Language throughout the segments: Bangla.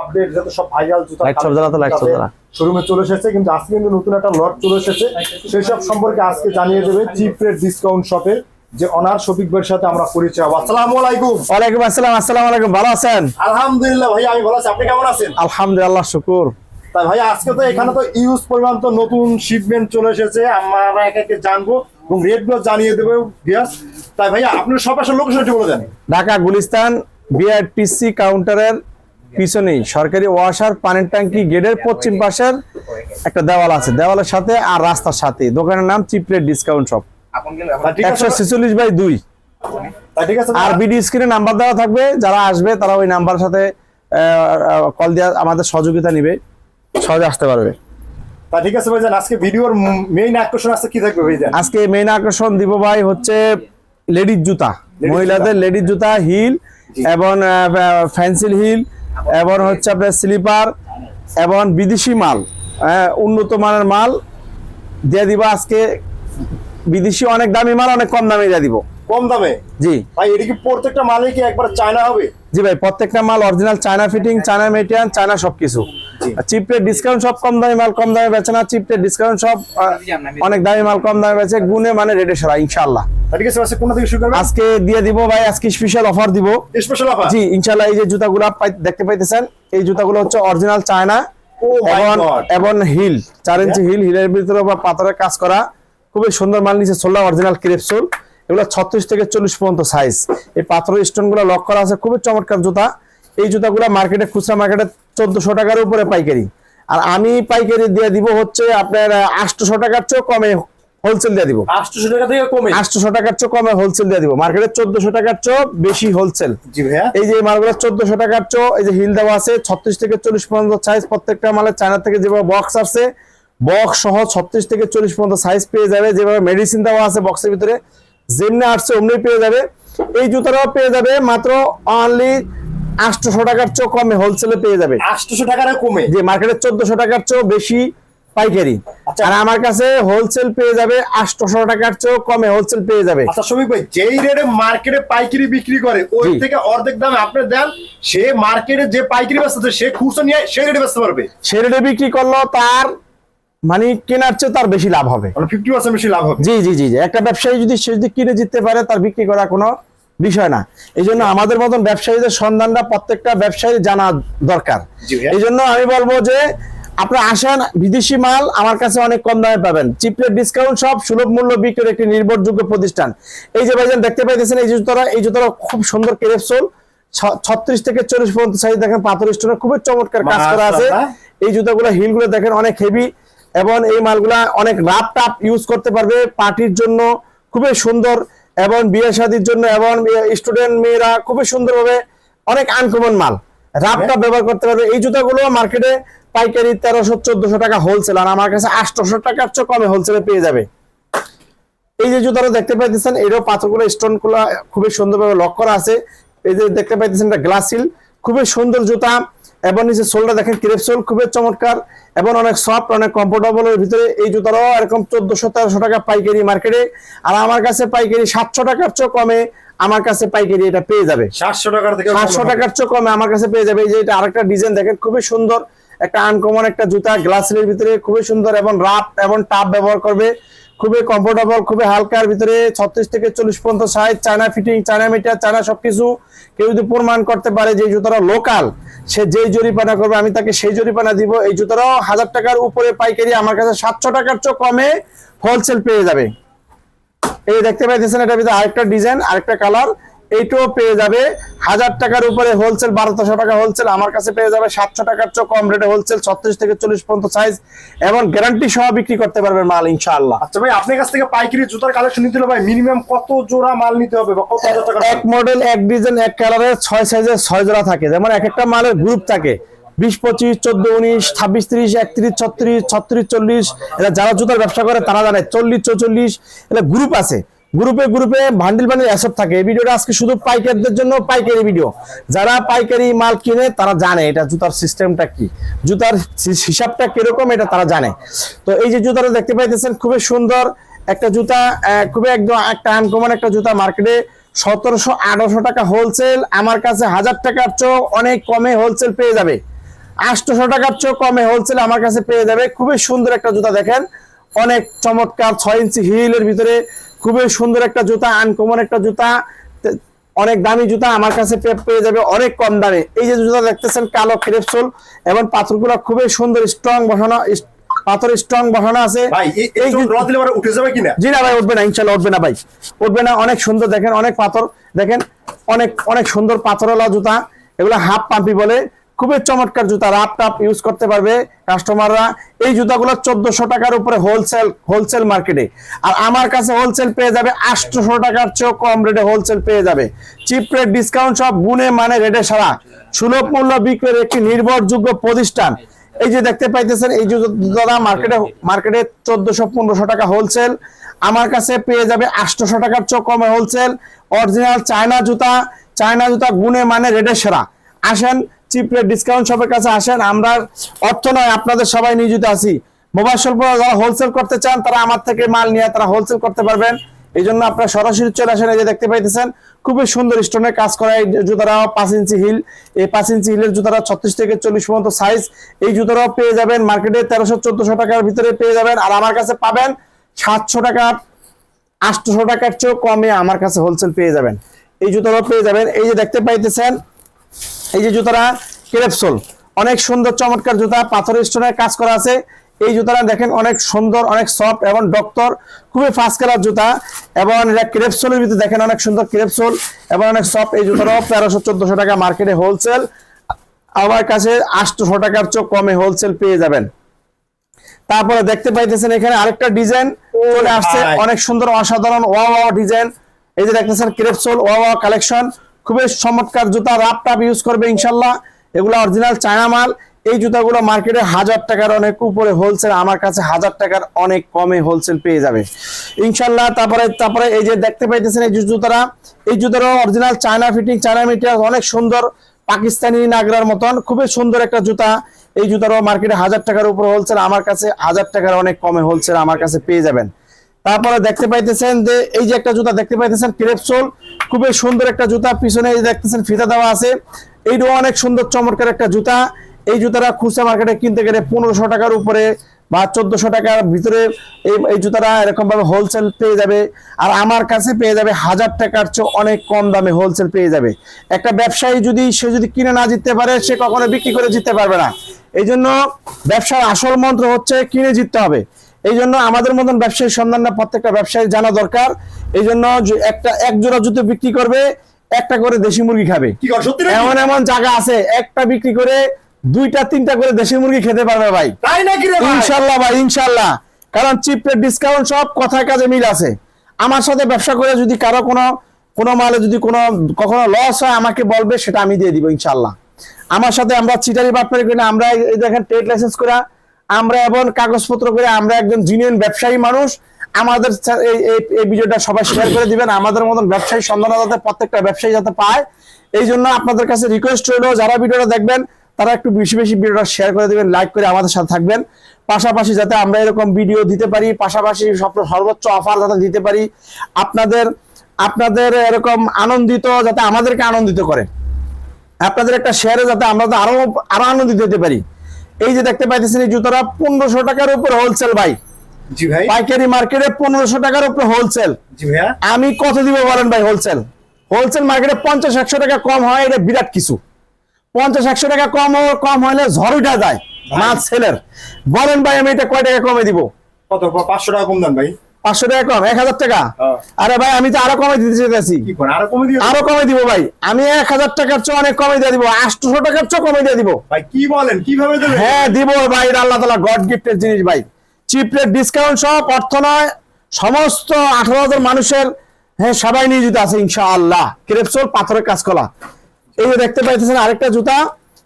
আপডেট যত সব ভাইরাল জুতা সব জ্বালা। শোরুমে চলে এসেছে কিন্তু আজকে কিন্তু নতুন একটা লট চলে এসেছে। সেই সব সম্পর্কে আজকে জানিয়ে দেবে চিপ রেট ডিসকাউন্ট শপে যে অনার শফিক ভাইয়ের সাথে আমরা পরিচয় হব। আসসালামু আলাইকুম। ওয়ালাইকুম আসসালাম আসসালামু আলাইকুম ভালো আছেন? আলহামদুলিল্লাহ ভাই আমি ভালো আছি। আপনি কেমন আছেন? আলহামদুলিল্লাহ শুকুর। তাই ভাই আজকে তো এখানে তো ইউজ পরিমাণ তো নতুন শিপমেন্ট চলে এসেছে। আমরা একে একে জানব এবং রেটগুলো জানিয়ে দেবো ভিয়াস তাই ভাইয়া আপনার সব আসলে লোকেশনটি বলে দেন। ঢাকা গুলিস্তান বিআরটিসি কাউন্টারের পিছনেই সরকারি ওয়াসার পানির ট্যাঙ্কি গেটের পশ্চিম পাশের একটা দেওয়াল আছে। দেওয়ালের সাথে আর রাস্তার সাথে দোকানের নাম চিপলেট ডিসকাউন্ট শপ। একশো ছেচল্লিশ বাই দুই। আর বিডি স্ক্রিনে নাম্বার দেওয়া থাকবে। যারা আসবে তারা ওই নাম্বার সাথে কল দিয়ে আমাদের সহযোগিতা নিবে। সহজে আসতে পারবে। তা ঠিক আছে ভাইজান আজকে ভিডিওর মেইন আকর্ষণ আছে কি থাকবে ভাইজান? আজকে মেইন আকর্ষণ দিব ভাই হচ্ছে লেডিস জুতা। মহিলাদের লেডিস জুতা হিল এবং ফ্যান্সিল হিল এবং হচ্ছে আপনার স্লিপার এবং বিদেশি মাল উন্নত মানের মাল দিয়ে দিব আজকে। বিদেশি অনেক দামি মাল অনেক কম দামে দিয়ে দিব। কম দামে? জি। ভাই এটা কি প্রত্যেকটা মালে কি একবার চায়না হবে? জি ভাই প্রত্যেকটা মাল original China fitting China material China সবকিছু। চিপ রেট ডিসকাউন্ট সব কম দামি মাল কম দামে বেচে না চিপ রেট ডিসকাউন্ট সব অনেক দামি মাল কম দামে বেচে মানে রেটে সারা ইনশাআল্লাহ। আজকে দিয়ে দিব ভাই আজকে স্পেশাল অফার দিব। স্পেশাল অফার জি ইনশাআল্লাহ এই যে জুতাগুলো দেখতে পাইতেছেন এই জুতাগুলো হচ্ছে অরিজিনাল চায়না Oh এবং হিল চার ইঞ্চি হিল হিলের ভিতরে বা পাথরের কাজ করা খুবই সুন্দর মাল নিচে সোল্লা অরিজিনাল ক্রেপসোল এগুলো ছত্রিশ থেকে চল্লিশ পর্যন্ত সাইজ এই পাথরের স্টোনগুলো লক করা আছে খুবই চমৎকার জুতা। এই জুতাগুলো মার্কেটে খুচরা মার্কেটে চোদ্দশো টাকার উপরে পাইকারি। আর আমি পাইকারি দিয়ে দিব হচ্ছে আপনার আটশোশো টাকার চেয়েও কমে হোলসেল দিয়ে দিব। আটশো টাকা থেকে কমে? আটশোশো টাকার চেয়েও কমে হোলসেল দিয়ে দিব। মার্কেটে চোদ্দশো টাকার চেয়েও বেশি হোলসেল জি ভাইয়া। এই যে মালগুলো চোদ্দশো টাকার চো এই যে হিল দেওয়া আছে ছত্রিশ থেকে চল্লিশ পর্যন্ত সাইজ প্রত্যেকটা মালের চায়না থেকে যেভাবে বক্স আসছে বক্স সহ ছত্রিশ থেকে চল্লিশ পর্যন্ত সাইজ পেয়ে যাবে যেভাবে মেডিসিন দেওয়া আছে বক্সের ভিতরে যেমনি আসছে অমনি পেয়ে যাবে। এই জুতাটাও পেয়ে যাবে মাত্র অনলি আটশোশো টাকার চেয়ে কমে হোলসেলে পেয়ে যাবে। আটশো টাকার কমে? যে মার্কেটে চোদ্দশো টাকার চেয়েও বেশি পাইকারি। আচ্ছা। আর আমার কাছে হোলসেল পেয়ে যাবে আটশোশো টাকার চেয়েও কমে হোলসেল পেয়ে যাবে। আচ্ছা শ্রমিক ভাই যেই রেটে মার্কেটে পাইকারি বিক্রি করে ওই থেকে অর্ধেক দামে আপনি দেন সে মার্কেটে যে পাইকারি বেচতেছে সে খুচরো নিয়ে সেই রেটে বেচতে পারবে সে রেটে বিক্রি করল তার মানে কেনার চেয়ে তার বেশি লাভ হবে। মানে ফিফটি পার্সেন্ট বেশি লাভ হবে। জি জি জি জি। একটা ব্যবসায়ী যদি সে যদি কিনে জিততে পারে তার বিক্রি করা কোনো বিষয় না। এই জন্য আমাদের মতন ব্যবসায়ীদের সন্ধানটা প্রত্যেকটা ব্যবসায়ী জানা দরকার। এই জন্য আমি বলব যে আপনারা আসেন বিদেশি মাল আমার কাছে অনেক কম দামে পাবেন। চিপলেট ডিসকাউন্ট সব সুলভ মূল্য বিক্রির একটি নির্ভরযোগ্য প্রতিষ্ঠান। এই যে ভাইজান দেখতে পাইতেছেন এই জুতোরা এই জুতোরা খুব সুন্দর কেরেপসোল ছত্রিশ থেকে চল্লিশ পর্যন্ত সাইজ দেখেন পাথর স্টোনে খুবই চমৎকার কাজ করা আছে। এই জুতোগুলো হিলগুলো দেখেন অনেক হেভি এবং এই মালগুলা অনেক রাপ টাপ ইউজ করতে পারবে পার্টির জন্য। খুবই সুন্দর এবং বিয়ে শাদির জন্য এবং স্টুডেন্ট মেয়েরা খুবই সুন্দরভাবে অনেক আনকমন মাল। রাপ টাপ ব্যবহার করতে পারবে। এই জুতাগুলো মার্কেটে পাইকারি তেরোশো চোদ্দশো টাকা হোলসেল আর আমার কাছে আটশোশো টাকার চেয়ে কমে হোলসেলে পেয়ে যাবে। এই যে জুতাটা দেখতে পাইতেছেন এরও পাথরগুলো স্টোনগুলো খুবই সুন্দরভাবে লক করা আছে। এই যে দেখতে পাইতেছেন এটা গ্লাসিল খুবই সুন্দর জুতা। এবং নিচে সোলটা দেখেন ক্রেপ সোল খুবই চমৎকার এবং অনেক সফট অনেক কমফোর্টেবল এর ভিতরে এই জুতাটাও এরকম চোদ্দশো তেরোশো টাকা পাইকারি মার্কেটে। আর আমার কাছে পাইকারি সাতশো টাকার চেয়ে কমে আমার কাছে পাইকারি এটা পেয়ে যাবে। সাতশো টাকার থেকে সাতশো টাকার চেয়ে কমে আমার কাছে পেয়ে যাবে। এই যে এটা আরেকটা ডিজাইন দেখেন খুবই সুন্দর একটা আনকমন একটা জুতা গ্লাসের ভিতরে খুবই সুন্দর এবং রাপ এবং টাপ ব্যবহার করবে। খুবই কমফোর্টেবল খুবই হালকার ভিতরে ছত্রিশ থেকে চল্লিশ পর্যন্ত size China fitting China metre China সবকিছু কেউ যদি প্রমাণ করতে পারে যে জুতোটা লোকাল সে যেই জরিপানা করবে, আমি তাকে সেই জরিপানা দিব। এই জুতাটাও হাজার টাকার উপরে পাইকারি, আমার কাছে সাতশো টাকার চেয়ে কমে হোলসেল পেয়ে যাবে। এই দেখতে পাইতেছেন এটা ভিতরে আরেকটা ডিজাইন আরেকটা কালার এইটাও পেয়ে যাবে। হাজার টাকার উপরে হোলসেল বারোশো টাকা হোলসেল আমার কাছে পেয়ে যাবে। সাতশো টাকার চেয়ে কম রেটে হোলসেল ছত্রিশ থেকে চল্লিশ পর্যন্ত সাইজ এবং গ্যারান্টি সহ বিক্রি করতে পারবেন মাল ইনশাআল্লাহ। আচ্ছা ভাই আপনার কাছ থেকে পাইকারি জুতার কালেকশন নিতে হলে ভাই মিনিমাম কত জোড়া মাল নিতে হবে বা কত হাজার টাকা এক মডেল এক ডিজাইন এক কালারের ছয় সাইজের ছয় জোড়া থাকে। যেমন এক একটা মালের গ্রুপ থাকে। বিশ পঁচিশ চোদ্দ উনিশ ছাব্বিশ ত্রিশ একত্রিশ ছত্রিশ ছত্রিশ চল্লিশ এটা যারা জুতার ব্যবসা করে তারা জানে চল্লিশ চৌচল্লিশ এটা গ্রুপ আছে। গ্রুপে গ্রুপে বান্ডিল বান্ডিল এসব থাকে। এই ভিডিওটা আজকে শুধু পাইকারদের জন্য পাইকারি ভিডিও। যারা পাইকারি মাল কিনে, তারা জানে এটা জুতার সিস্টেমটা কি। জুতার হিসাবটা কীরকম, এটা তারা জানে। তো এই যে জুতাটা দেখতে পাইতেছেন, খুবই সুন্দর একটা জুতা খুবই একদম একটা আনকমন একটা জুতা মার্কেটে সতেরোশো আঠারোশো টাকা হোলসেল আমার কাছে হাজার টাকার চেয়েও অনেক কমে হোলসেল পেয়ে যাবে। আটশোশো টাকার চেয়েও কমে হোলসেল আমার কাছে পেয়ে যাবে। খুবই সুন্দর একটা জুতা দেখেন। অনেক চমৎকার ছয় ইঞ্চি হিলের ভিতরে খুবই সুন্দর একটা জুতা আনকমন একটা জুতা অনেক দামি জুতা আমার কাছে পেয়ে যাবে অনেক কম দামে। এই যে জুতা দেখতেছেন কালো ক্রেপসোল এবং পাথরগুলো খুবই সুন্দর স্ট্রং বসানো পাথর স্ট্রং বসানো আছে। ভাই এই- উঠে যাবে কিনা? জি না ভাই উঠবে না ইনশাল্লাহ উঠবে না ভাই। উঠবে না অনেক সুন্দর দেখেন অনেক পাথর দেখেন অনেক অনেক সুন্দর পাথরওয়ালা জুতা এগুলো হাফ পাম্পি বলে। খুবই চমৎকার জুতা রাপ টাপ ইউজ করতে পারবে কাস্টমাররা এই জুতাগুলো চোদ্দশো টাকার উপরে হোলসেল হোলসেল মার্কেটে আর আমার কাছে হোলসেল পেয়ে যাবে আটশোশো টাকার চেয়েও কম রেটে হোলসেল পেয়ে যাবে। চিপ রেট ডিসকাউন্ট সব গুণে মানে রেটে সারা। সুলভ মূল্য বিক্রির একটি নির্ভরযোগ্য প্রতিষ্ঠান। এই যে দেখতে পাইতেছেন, এই জুতা মার্কেটে মার্কেটে চোদ্দশো, পনেরোশো টাকা হোলসেল আমার কাছে পেয়ে যাবে আটশোশো টাকার চোখ কমে হোলসেল অরিজিনাল চায়না জুতা চায়না জুতা গুণে মানে রেটে সেরা। আসেন চিপ রেট ডিসকাউন্ট শপের কাছে আসেন। আমরা অর্থ নয়, আপনাদের সবাই নিয়োজিত আছি। মোবাইল শিল্প যারা হোলসেল করতে চান, তারা আমার থেকে মাল নিয়ে তারা হোলসেল করতে পারবেন। এই জন্য আপনারা সরাসরি চলে আসেন, এই যে দেখতে পাইতেছেন, খুবই সুন্দর স্টোনের কাজ করা এই জুতারা পাঁচ ইঞ্চি হিল। এই পাঁচ ইঞ্চি হিলের জুতারা ছত্রিশ থেকে চল্লিশ পর্যন্ত সাইজ এই জুতারাও পেয়ে যাবেন মার্কেটে তেরোশো, চোদ্দশো টাকার ভিতরে পেয়ে যাবেন। আর আমার কাছে পাবেন সাতশো টাকার আটশোশো টাকার চেয়েও কমে আমার কাছে হোলসেল পেয়ে যাবেন। এই জুতারাও পেয়ে যাবেন। এই যে দেখতে পাইতেছেন এই যে জুতারা ক্রেপসোল অনেক সুন্দর চমৎকার জুতা পাথরের স্টোনের কাজ করা আছে। এই জুতাটা দেখেন অনেক সুন্দর অনেক সফট এবং ডক্টর খুবই ফার্স্ট কালার জুতা এবং এটা ক্রেপসোলের ভিতরে দেখেন অনেক সুন্দর ক্রেপসোল এবং অনেক সফট এই জুতাটাও তেরোশো চোদ্দশো টাকা মার্কেটে হোলসেল আমার কাছে আটশোশো টাকার চোখ কমে হোলসেল পেয়ে যাবেন। তারপরে দেখতে পাইতেছেন এখানে আরেকটা ডিজাইন চলে আসছে। অনেক সুন্দর অসাধারণ ওয়া ওয়া ডিজাইন এই যে দেখতেছেন ক্রেপসোল ওয়া ওয়া কালেকশন খুবই চমৎকার জুতা রাপ টাপ ইউজ করবে ইনশাল্লাহ। এগুলো অরিজিনাল চায়না মাল। এই জুতাগুলো মার্কেটে হাজার টাকার অনেক, উপরে হোলসেল আমার কাছে হাজার টাকার অনেক কমে হোলসেল পেয়ে যাবে। ইনশাল্লাহ, তারপরে তারপরে এই যে দেখতে পাইতেছেন এই জুতারা, এই জুতারও original China fitting China material অনেক সুন্দর পাকিস্তানি নাগরার মতন, খুবই সুন্দর একটা জুতা। এই জুতারও মার্কেটে হাজার টাকার উপর হোলসেল আমার কাছে হাজার টাকার অনেক কমে হোলসেল আমার কাছে পেয়ে যাবেন। তারপরে দেখতে পাইতেছেন যে এই যে একটা জুতা দেখতে পাইতেছেন ক্রেপসোল খুবই সুন্দর একটা জুতা, পিছনে দেখতেছেন ফিতা দেওয়া আছে। এইটাও অনেক সুন্দর, চমৎকার একটা জুতা। এই জুতাটা খুচরা মার্কেটে কিনতে গেলে পনেরোশো টাকার উপরে বা চোদ্দশো টাকার ভিতরে এই এই জুতাটা এরকম ভাবে হোলসেল পেয়ে যাবে। আর আমার কাছে পেয়ে যাবে হাজার টাকার চেয়ে অনেক কম দামে হোলসেল পেয়ে যাবে। একটা ব্যবসায়ী যদি, সে যদি কিনে না জিততে পারে, সে কখনো বিক্রি করে জিততে পারবে না। এই জন্য ব্যবসার আসল মন্ত্র হচ্ছে কিনে জিততে হবে। এই জন্য আমাদের মতন ব্যবসায়ী সন্ধানটা প্রত্যেকটা ব্যবসায়ী জানা দরকার। এই জন্য একটা এক জোড়া জুতো বিক্রি করবে একটা করে দেশি মুরগি খাবে? এমন এমন জায়গা আছে একটা বিক্রি করে দুইটা তিনটা করে দেশি মুরগি খেতে পারবে ভাই। তাই নাকি ইনশাল্লাহ ভাই ইনশাল্লাহ। কারণ চিপের ডিসকাউন্ট সব কথায় কাজে মিল আছে। আমার সাথে ব্যবসা করে যদি কারও কোনো কোনো মালে যদি কোনো কখনো লস হয় আমাকে বলবে সেটা আমি দিয়ে দিব ইনশাল্লাহ। আমার সাথে আমরা চিটারি বাটপারি করি না আমরা এই দেখেন ট্রেড লাইসেন্স করে আমরা এবং কাগজপত্র করে আমরা একজন জিনিয়ন ব্যবসায়ী মানুষ, আমাদের এই ভিডিওটা সবাই শেয়ার করে দিবেন, আমাদের মতন ব্যবসায়ী সন্ধান যাতে প্রত্যেকটা ব্যবসায়ী যাতে পায়। এই জন্য আপনাদের কাছে রিকোয়েস্ট রইল, যারা ভিডিওটা দেখবেন, তারা একটু বেশি বেশি ভিডিওটা শেয়ার করে দিবেন লাইক করে আমাদের সাথে থাকবেন। পাশাপাশি যাতে আমরা এরকম ভিডিও দিতে পারি, পাশাপাশি সব- সর্বোচ্চ অফার যাতে দিতে পারি, আপনাদের আপনাদের এরকম আনন্দিত যাতে আমাদেরকে আনন্দিত করে। আপনাদের একটা শেয়ারে যাতে আমরা আরও আরও আনন্দিত হতে পারি। এই যে দেখতে পাইতেছেন এই জুতোটা পনেরোশো টাকার উপর হোলসেল ভাই। জি ভাই। পাইকারি মার্কেটে পনেরোশো টাকার উপর হোলসেল জি ভাইয়া। আমি কত দিব বলেন ভাই হোলসেল হোলসেল মার্কেটে পঞ্চাশ একশো টাকা কম হয় এটা বিরাট কিছু। পঞ্চাশ একশো টাকা কম কম হলে ঝড় উঠা যায় মাছ সেলের বলেন ভাই আমি এটা কয় টাকা কমে দিব? কত পাঁচশো টাকা কম দেন ভাই। পাঁচশো টাকা কম এক হাজার টাকা। আরে ভাই আমি তো আরও কমে দিতে চাইতেছি। আরও কমে দিব ভাই। আমি এক হাজার টাকার চেয়ে অনেক কমে দিয়ে দিব। আটশোশো টাকার চেয়ে কমে দিয়ে দিব। ভাই কি বলেন? কীভাবে হ্যাঁ দিব ভাই আল্লাহ তালা গড গিফটের জিনিস ভাই। চিপরের ডিসকাউন্ট সব অর্থ নয় সমস্ত আঠারো হাজার মানুষের হ্যাঁ সবাই নিয়োজিত আছে ইনশাআল্লাহ। ক্রেপসোল পাথরের কাজ কলা এই যে দেখতে পাইতেছেন আরেকটা জুতা।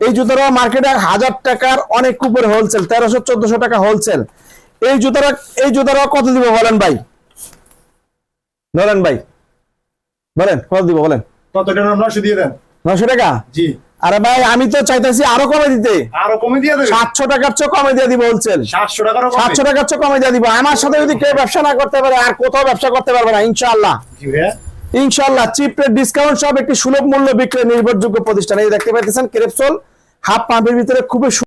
এই জুতারও মার্কেটে হাজার টাকার অনেক উপরে হোলসেল তেরোশো চোদ্দশো টাকা হোলসেল এই জুতারা এই জুতারও কত দিব বলেন ভাই? বলেন ভাই। বলেন কত দিব বলেন? কত টাকা? নশো দিয়ে দেন। নশো টাকা? জি। আরে ভাই আমি তো চাইতেছি আরও কমে দিতে। আরও কমে দিয়ে দেবেন সাতশো টাকার চেয়ে কমে দিয়ে দিব টাকারও কমে? টাকার চেয়ে কমে দিয়ে দিব। আমার সাথে যদি কেউ ব্যবসা না করতে পারে আর কোথাও ব্যবসা করতে পারবে না ইনশাআল্লাহ। জি ইনশাআল্লাহ চিপ রেট ডিসকাউন্ট সব একটি সুলভ মূল্য বিক্রয় নির্ভরযোগ্য প্রতিষ্ঠান। এই দেখতে পাইতেছেন ক্রেপসোল হাফ পাম্পের ভিতরে খুবই